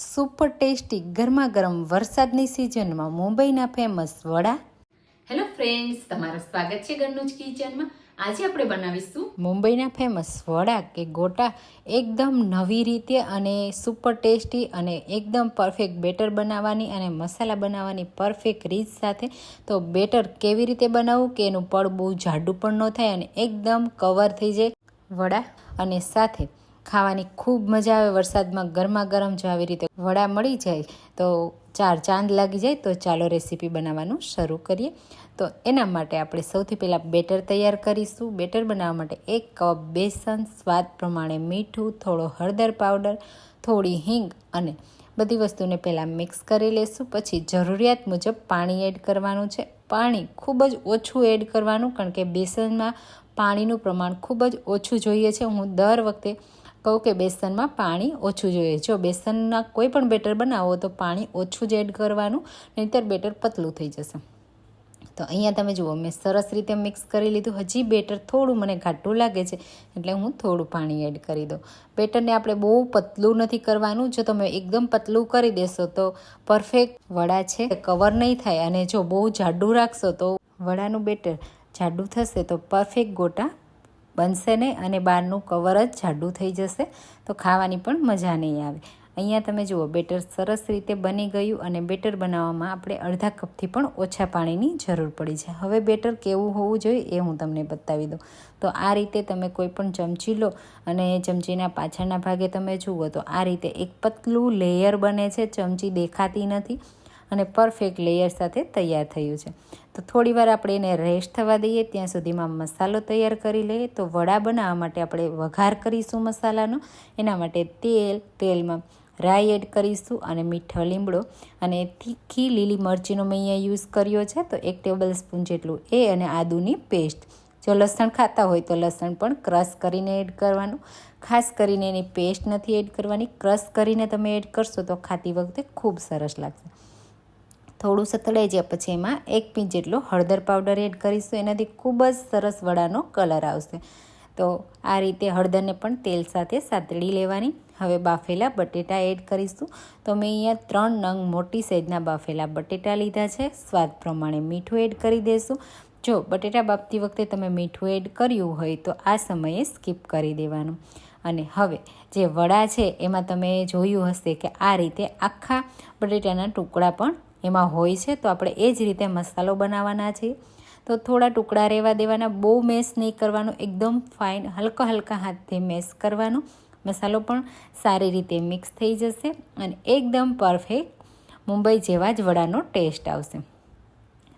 Super tasty ગરમા ગરમ વરસાદની સિઝનમાં મુંબઈના ફેમસ વડા. હેલો ફ્રેન્ડ્સ તમારું સ્વાગત છે ગન્નુજ કિચનમાં. આજે આપણે બનાવીશું મુંબઈના ફેમસ વડા કે ગોટા એકદમ નવી રીતે અને સુપર ટેસ્ટી અને એકદમ પરફેક્ટ બેટર બનાવવાની અને મસાલા બનાવવાની પરફેક્ટ રીત સાથે. તો બેટર કેવી રીતે બનાવવું કે એનું પડ બહુ જાડું પણ ન થાય અને એકદમ કવર થઈ જાય વડા. અને સાથે ખાવાની ખૂબ મજા આવે, વરસાદમાં ગરમા ગરમ જો આવી રીતે વડા મળી જાય, તો ચાર ચાંદ લાગી જાય, તો ચાલો રેસીપી બનાવવાનું શરૂ કરીએ. તો એના માટે આપણે સૌથી પહેલાં બેટર તૈયાર કરીશું. બેટર બનાવવા માટે એક કપ બેસન, સ્વાદ પ્રમાણે મીઠું, થોડો હળદર પાવડર, થોડી હિંગ અને બધી વસ્તુને પહેલાં મિક્સ કરી લેશું. પછી જરૂરિયાત મુજબ પાણી એડ કરવાનું છે. પાણી ખૂબ જ ઓછું એડ કરવાનું, કારણ કે બેસનમાં પાણીનું પ્રમાણ ખૂબ જ ઓછું જોઈએ છે. હું દર વખતે કહું કે બેસનમાં પાણી ઓછું જોઈએ. જો બેસનના કોઈ પણ બેટર બનાવો તો પાણી ઓછું જ એડ કરવાનું, નહીંતર બેટર પતલું થઈ જશે. તો અહીંયા તમે જુઓ, મેં સરસ રીતે મિક્સ કરી લીધું. હજી બેટર થોડું મને ઘાટું લાગે છે, એટલે હું થોડું પાણી એડ કરી દઉં. બેટરને આપણે બહુ પતલું નથી કરવાનું. જો તમે એકદમ પતલું કરી દેશો તો પરફેક્ટ વડા છે, કવર નહીં થાય. અને જો બહુ જાડું રાખશો તો વડાનું બેટર જાડું થશે તો પરફેક્ટ ગોટા બનશે નહીં અને બહારનું કવર જ જાડું થઈ જશે, તો ખાવાની પણ મજા નહીં આવે. અહીંયા તમે જુઓ, બેટર સરસ રીતે બની ગયું અને બેટર બનાવવામાં આપણે અડધા કપથી પણ ઓછા પાણીની જરૂર પડી છે. હવે બેટર કેવું હોવું જોઈએ એ હું તમને બતાવી દઉં. તો આ રીતે તમે કોઈ પણ ચમચી લો અને ચમચીના પાછળના ભાગે તમે જુઓ તો આ રીતે એક પતલું લેયર બને છે, ચમચી દેખાતી નથી. અને પરફેક્ટ લેયર સાથે તૈયાર થયું છે. તો થોડી વાર આપણે એને રેસ્ટ થવા દઈએ, ત્યાં સુધીમાં મસાલો તૈયાર કરી લઈએ. તો વડા બનાવવા માટે આપણે વઘાર કરીશું મસાલાનો. એના માટે તેલ, તેલમાં રાઈ એડ કરીશું અને મીઠો લીમડો અને તીખી લીલી મરચીનો મેં અહીંયા યુઝ કર્યો છે. તો એક ટેબલ સ્પૂન જેટલું એ અને આદુની પેસ્ટ જો લસણ ખાતા હોય તો લસણ પણ ક્રશ કરીને એડ કરવાનું. ખાસ કરીને એની પેસ્ટ નથી એડ કરવાની. ક્રશ કરીને તમે એડ કરશો તો ખાતી વખતે ખૂબ સરસ લાગશે. થોડું સતળાઈ જાય પછી એમાં એક પીંચ જેટલો હળદર પાવડર એડ કરીશું. એનાથી ખૂબ જ સરસ વડાનો કલર આવશે. તો આ રીતે હળદરને પણ તેલ સાથે સાતળી લેવાની. હવે બાફેલા બટેટા એડ કરીશું. તો મેં અહીંયા ત્રણ નંગ મોટી સાઈઝના બાફેલા બટેટા લીધા છે. સ્વાદ પ્રમાણે મીઠું એડ કરી દઈશું જો બટેટા બાફતી વખતે તમે મીઠું એડ કર્યું હોય તો આ સમયે સ્કીપ કરી દેવાનું. અને હવે જે વડા છે, એમાં તમે જોયું હશે કે આ રીતે આખા બટેટાના ટુકડા પણ એમાં હોય છે, તો આપણે એ જ રીતે મસાલો બનાવવાના છે. તો થોડા ટુકડા રહેવા દેવાના, બહુ મેસ નહીં કરવાનું, એકદમ ફાઇન, હલકા હલકા હાથથી મેસ કરવાનું. મસાલો પણ સારી રીતે મિક્સ થઈ જશે અને એકદમ પરફેક્ટ મુંબઈ જેવા જ વડાનો ટેસ્ટ આવશે.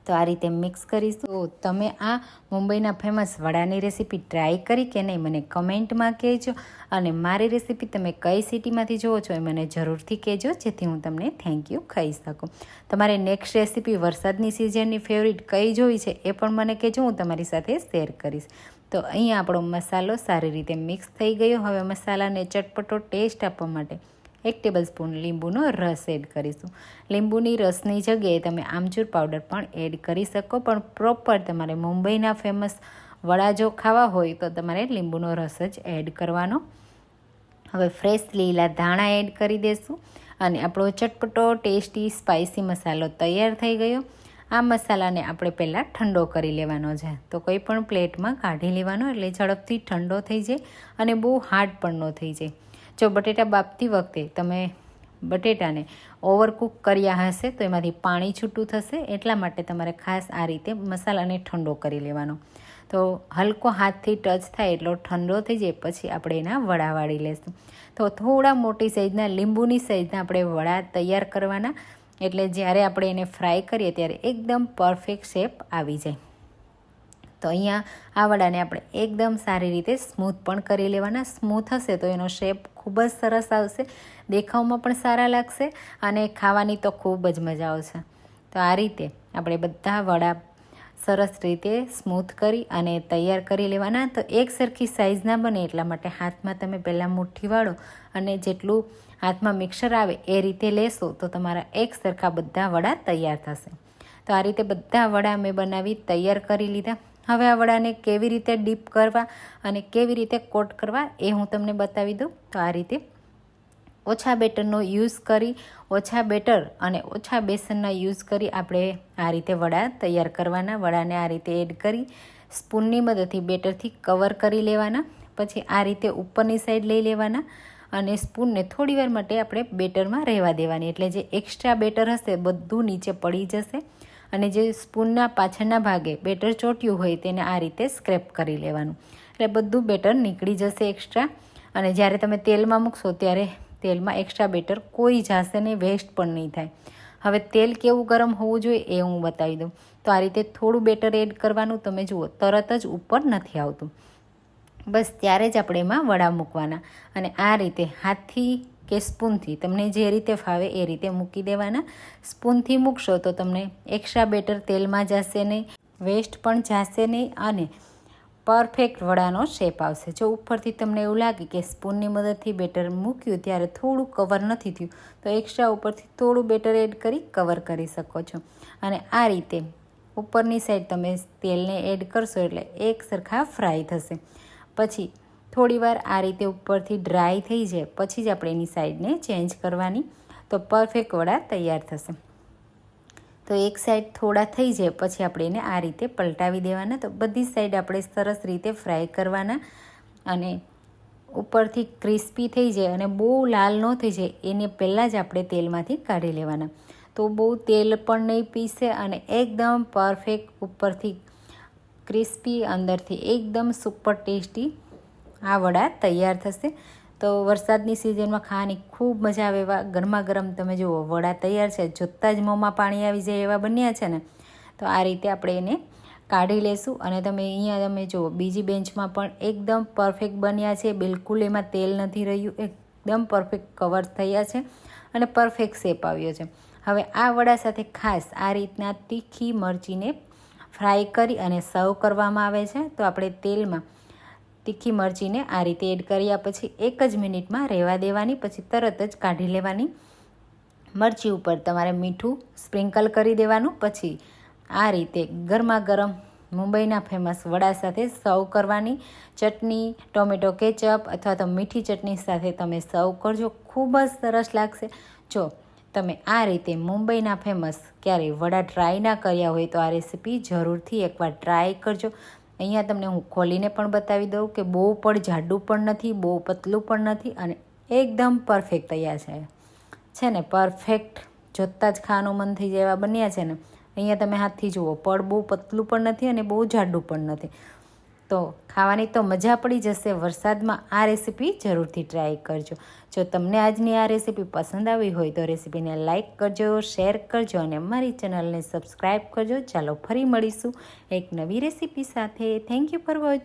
તો આ રીતે મિક્સ કરીશું. તો તમે આ મુંબઈના ફેમસ વડાની રેસીપી ટ્રાય કરી કે નહીં મને કમેન્ટમાં કહેજો અને મારી રેસીપી તમે કઈ સિટીમાંથી જુઓ છો એ મને જરૂરથી કહેજો, જેથી હું તમને થેન્ક યુ કહી શકું. તમારે નેક્સ્ટ રેસીપી વરસાદની સિઝનની ફેવરિટ કઈ જોઈ છે એ પણ મને કહેજો, હું તમારી સાથે શેર કરીશ. તો અહીં આપણો મસાલો સારી રીતે મિક્સ થઈ ગયો. હવે મસાલાને ચટપટો ટેસ્ટ આપવા માટે એક ટેબલ સ્પૂન લીંબુનો રસ એડ કરીશું. લીંબુની રસની જગ્યાએ તમે આમચૂર પાવડર પણ એડ કરી શકો, પણ પ્રોપર તમારે મુંબઈના ફેમસ વડા જો ખાવા હોય તો તમારે લીંબુનો રસ જ એડ કરવાનો. હવે ફ્રેશ લીલા ધાણા એડ કરી દઈશું અને આપણો ચટપટો ટેસ્ટી સ્પાઇસી મસાલો તૈયાર થઈ ગયો. આ મસાલાને આપણે પહેલાં ઠંડો કરી લેવાનો છે. તો કોઈ પણ પ્લેટમાં કાઢી લેવાનો, એટલે ઝડપથી ઠંડો થઈ જાય અને બહુ હાર્ડ પણ ન થઈ જાય. જો બટેટા બાફતી વખતે તમે બટેટાને ઓવરકુક કર્યા હશે, તો એમાંથી પાણી છૂટું થશે. એટલા માટે તમારે ખાસ આ રીતે મસાલાને ઠંડો કરી લેવાનો. તો હલકો હાથથી ટચ થાય એટલો ઠંડો થઈ જાય, પછી આપણે એના વડા વાળી લેશું. તો થોડા મોટી સાઈઝના, લીંબુની સાઈઝના આપણે વડા તૈયાર કરવાના. એટલે જ્યારે આપણે એને ફ્રાય કરીએ, ત્યારે એકદમ પરફેક્ટ શેપ આવી જાય. તો અહીંયા આ વડાને આપણે એકદમ સારી રીતે સ્મૂથ પણ કરી લેવાના. સ્મૂથ હશે તો એનો શેપ ખૂબ જ સરસ આવશે. દેખાવમાં પણ સારા લાગશે અને ખાવાની તો ખૂબ જ મજા આવશે. તો આ રીતે આપણે બધા વડા સરસ રીતે સ્મૂથ કરી અને તૈયાર કરી લેવાના. તો એક સરખી સાઇઝ ના બને એટલા માટે હાથમાં તમે પહેલાં મુઠ્ઠી વાળો અને જેટલું હાથમાં મિક્સર આવે એ રીતે લેશો તો તમારા એક સરખા બધા વડા તૈયાર થશે. તો આ રીતે બધા વડા મેં બનાવી તૈયાર કરી લીધા. હવે આ વડાને કેવી રીતે ડીપ કરવા અને કેવી રીતે કોટ કરવા એ હું તમને બતાવી દઉં. તો આ રીતે ઓછા બેટરનો યુઝ કરી, ઓછા બેટર અને ઓછા બેસનના યુઝ કરી આપણે આ રીતે વડા તૈયાર કરવાના. વડાને આ રીતે એડ કરી, સ્પૂનની મદદથી બેટરથી કવર કરી લેવાના. પછી આ રીતે ઉપરની સાઈડ લઈ લેવાના અને સ્પૂનને થોડીવાર માટે આપણે બેટરમાં રહેવા દેવાની. એટલે જે એક્સ્ટ્રા બેટર હશે બધું નીચે પડી જશે. અને જે સ્પૂનના પાછળના ભાગે બેટર ચોટ્યું હોય તેને આ રીતે સ્ક્રેપ કરી લેવાનું. એટલે બધું બેટર નીકળી જશે એક્સ્ટ્રા અને જ્યારે તમે તેલમાં મૂકશો ત્યારે તેલમાં એક્સ્ટ્રા બેટર કોઈ જાશે નહીં વેસ્ટ પણ નહીં થાય. હવે તેલ કેવું ગરમ હોવું જોઈએ એ હું બતાવી દઉં. તો આ રીતે થોડું બેટર એડ કરવાનું તમે જુઓ, તરત જ ઉપર નથી આવતું. બસ ત્યારે જ આપણે એમાં વડા મૂકવાના. અને આ રીતે હાથથી કે સ્પૂનથી. તમને જે રીતે ફાવે એ રીતે મૂકી દેવાના. સ્પૂનથી મૂકશો તો તમને એક્સ્ટ્રા બેટર તેલમાં જશે નહીં વેસ્ટ પણ જશે નહીં અને પરફેક્ટ વડાનો શેપ આવશે. જો ઉપરથી તમને એવું લાગે કે સ્પૂનની મદદથી બેટર મૂક્યું ત્યારે થોડું કવર નથી થયું, તો એક્સ્ટ્રા ઉપરથી થોડું બેટર એડ કરી કવર કરી શકો છો. અને આ રીતે ઉપરની સાઈડ તમે તેલને એડ કરશો એટલે એક સરખા ફ્રાય થશે. પછી થોડીવાર આ રીતે ઉપરથી ડ્રાય થઈ જાય, પછી જ આપણે એની સાઈડને ચેન્જ કરવાની. તો પરફેક્ટ વડા તૈયાર થશે. તો એક સાઈડ થોડા થઈ જાય, પછી આપણે એને આ રીતે પલટાવી દેવાના. તો બધી સાઈડ આપણે સરસ રીતે ફ્રાય કરવાના અને ઉપરથી ક્રિસ્પી થઈ જાય અને બહુ લાલ ન થઈ જાય, એને પહેલાં જ આપણે તેલમાંથી કાઢી લેવાના. તો બહુ તેલ પણ નહીં પીસે અને એકદમ પરફેક્ટ ઉપરથી ક્રિસ્પી અંદરથી એકદમ સુપર ટેસ્ટી આ વડા તૈયાર થશે. તો વરસાદની સિઝનમાં ખાવાની ખૂબ મજા આવે એવા ગરમા ગરમ તમે જુઓ, વડા તૈયાર છે, જોતાં જ મોંમાં પાણી આવી જાય એવા બન્યા છે ને. તો આ રીતે આપણે એને કાઢી લેશું અને તમે અહીંયા તમે જુઓ, બીજી બેન્ચમાં પણ એકદમ પરફેક્ટ બન્યા છે. બિલકુલ એમાં તેલ નથી રહ્યું, એકદમ પરફેક્ટ કવર થયા છે અને પરફેક્ટ શેપ આવ્યો છે. હવે આ વડા સાથે ખાસ આ રીતના તીખી મરચીને ફ્રાય કરી અને સર્વ કરવામાં આવે છે. તો આપણે તેલમાં તીખી મરચીને આ રીતે એડ કર્યા પછી એક જ મિનિટમાં રહેવા દેવાની, પછી તરત જ કાઢી લેવાની. મરચી ઉપર તમારે મીઠું સ્પ્રિંકલ કરી દેવાનું, પછી આ રીતે ગરમા ગરમ મુંબઈના ફેમસ વડા સાથે સર્વ કરવાની. ચટણી, ટોમેટો કેચઅપ અથવા તો મીઠી ચટણી સાથે તમે સર્વ કરજો. ખૂબ જ સરસ લાગશે. જો તમે આ રીતે મુંબઈના ફેમસ ક્યારેય વડા ટ્રાય ના કર્યા હોય તો આ રેસીપી જરૂરથી એકવાર ટ્રાય કરજો. અહીંયા તમને હું ખોલીને પણ બતાવી દઉં કે બહુ પણ જાડું પણ નથી, બહુ પતલું પણ નથી અને એકદમ પરફેક્ટ તૈયાર છે. છે ને પરફેક્ટ જોતાં જ ખાવાનું મન થઈ જાય બન્યા છે ને. અહીંયા તમે હાથથી જુઓ પડ બહુ પતલું પણ નથી અને બહુ જાડું પણ નથી. તો ખાવાની તો મજા પડી જશે. વરસાદમાં આ રેસીપી જરૂરથી ટ્રાય કરજો. જો તમને આજની આ રેસીપી પસંદ આવી હોય તો રેસીપીને લાઇક કરજો, શેર કરજો અને અમારી ચેનલને સબસ્ક્રાઈબ કરજો. ચાલો ફરી મળીશું એક નવી રેસીપી સાથે. Thank you for watching